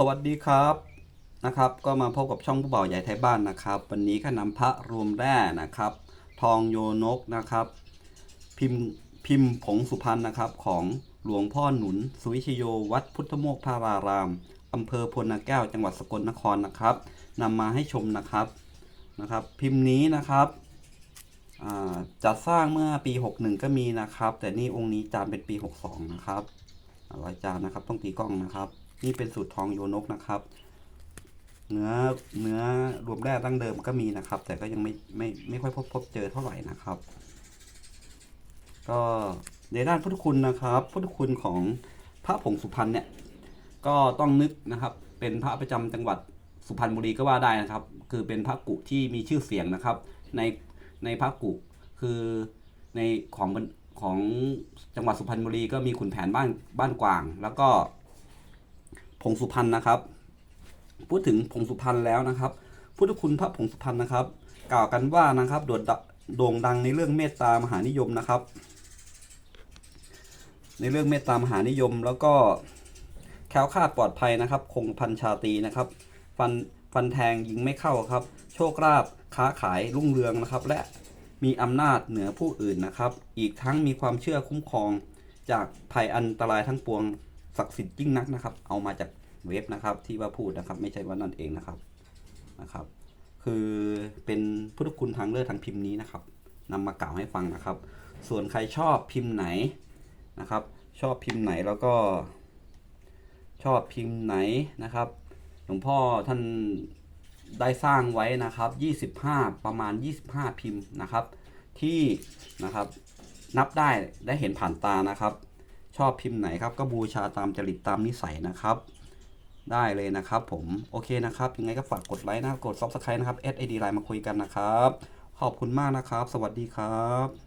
สวัสดีครับนะครับ ก็มาพบกับช่องผู้บ่าวใหญ่ไทยบ้านนะครับ วันนี้ก็นำพระรวมแร่นะครับ ทองโยนกนะครับ พิมพ์พิมพ์ผงสุพรรณนะครับ ของหลวงพ่อหนุน สุวิชโยวัดพุทธโมกขารารามอำเภอพลนาแก้วจังหวัดสกลนครนะครับนำมาให้ชมนะครับนะครับ พิมพ์นี้นะครับจัดสร้างเมื่อปี 61 ก็มีนะครับ แต่นี่องค์นี้จานเป็นปี 62 นะครับร้อยจานนะครับต้องตีกล้องนะครับ นี่เป็นสูตรทองโยนกนะครับ เนื้อเนื้อรวมแร่ดั้งเดิมก็มีนะครับ แต่ก็ยังไม่ไม่ไม่ค่อยพบพบเจอเท่าไหร่นะครับ ก็ในด้านพุทธคุณนะครับ พุทธคุณของพระผงสุพรรณเนี่ย ก็ต้องนึกนะครับ เป็นพระประจำจังหวัดสุพรรณบุรีก็ว่าได้นะครับ คือเป็นพระกุที่มีชื่อเสียงนะครับ ในในพระกุคือในของของจังหวัดสุพรรณบุรีก็มีขุนแผนบ้านบ้านกวาง แล้วก็ งสุพรรณนะครับ พูดถึงผงสุพรรณแล้วนะครับ พุทธคุณพระผงสุพรรณนะครับ กล่าวกันว่านะครับโดดดโด่งดังในเรื่องเมตตามหานิยมนะครับ ในเรื่องเมตตามหานิยมแล้วก็แคล้วคลาดปลอดภัยนะครับ คงพันชาตีนะครับ ฟันฟันแทงยิงไม่เข้าครับ โชคลาภค้าขายรุ่งเรืองนะครับ และมีอำนาจเหนือผู้อื่นนะครับ อีกทั้งมีความเชื่อคุ้มครองจากภัยอันตรายทั้งปวง ศักดิ์สิทธิ์ยิ่งนักนะครับ เอามาจากเว็บนะครับ ที่ว่าพูดนะครับ ไม่ใช่ว่านั่นเองนะครับนะครับ คือเป็นพุทธคุณทางเลือกทางพิมพ์นี้นะครับนำมากล่าวให้ฟังนะครับ ส่วนใครชอบพิมพ์ไหนนะครับ ชอบพิมพ์ไหนแล้วก็ ชอบพิมพ์ไหนนะครับ หลวงพ่อท่านได้สร้างไว้นะครับ 25 ประมาณ 25 พิมพ์นะครับ ที่นะครับนับได้ได้เห็นผ่านตานะครับ ชอบพิมพ์ไหนครับก็บูชาตามจริตตามนิสัยนะครับ ได้เลยนะครับผมโอเคนะครับ ยังไงก็ฝากกดไลค์นะครับกด subscribe นะครับ SID ไลน์มาคุยกันนะครับ ขอบคุณมากนะครับ สวัสดีครับ